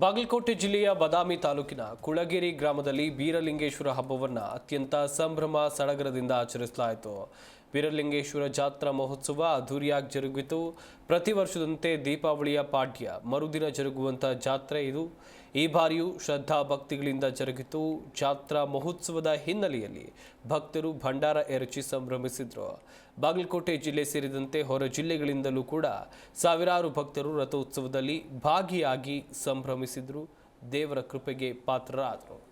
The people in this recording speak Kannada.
ಬಾಗಲಕೋಟೆ ಜಿಲ್ಲೆಯ ಬದಾಮಿ ತಾಲೂಕಿನ ಕುಳಗೇರಿ ಗ್ರಾಮದಲ್ಲಿ ಬೀರಲಿಂಗೇಶ್ವರ ಹಬ್ಬವನ್ನು ಅತ್ಯಂತ ಸಂಭ್ರಮ ಸಡಗರದಿಂದ ಆಚರಿಸಲಾಯಿತು. ಬೀರಲಿಂಗೇಶ್ವರ ಜಾತ್ರಾ ಮಹೋತ್ಸವ ಅದ್ದೂರಿಯಾಗಿ ಜರುಗಿತು. ಪ್ರತಿ ವರ್ಷದಂತೆ ದೀಪಾವಳಿಯ ಪಾಡ್ಯ ಮರುದಿನ ಜರುಗುವಂಥ ಜಾತ್ರೆ ಇದು. ಈ ಬಾರಿಯೂ ಶ್ರದ್ಧಾ ಭಕ್ತಿಗಳಿಂದ ಜರುಗಿತು. ಜಾತ್ರಾ ಮಹೋತ್ಸವದ ಹಿನ್ನೆಲೆಯಲ್ಲಿ ಭಕ್ತರು ಭಂಡಾರ ಎರಚಿ ಸಂಭ್ರಮಿಸಿದರು. ಬಾಗಲಕೋಟೆ ಜಿಲ್ಲೆ ಸೇರಿದಂತೆ ಹೊರ ಜಿಲ್ಲೆಗಳಿಂದಲೂ ಕೂಡ ಸಾವಿರಾರು ಭಕ್ತರು ರಥೋತ್ಸವದಲ್ಲಿ ಭಾಗಿಯಾಗಿ ಸಂಭ್ರಮಿಸಿದರು. ದೇವರ ಕೃಪೆಗೆ ಪಾತ್ರರಾದರು.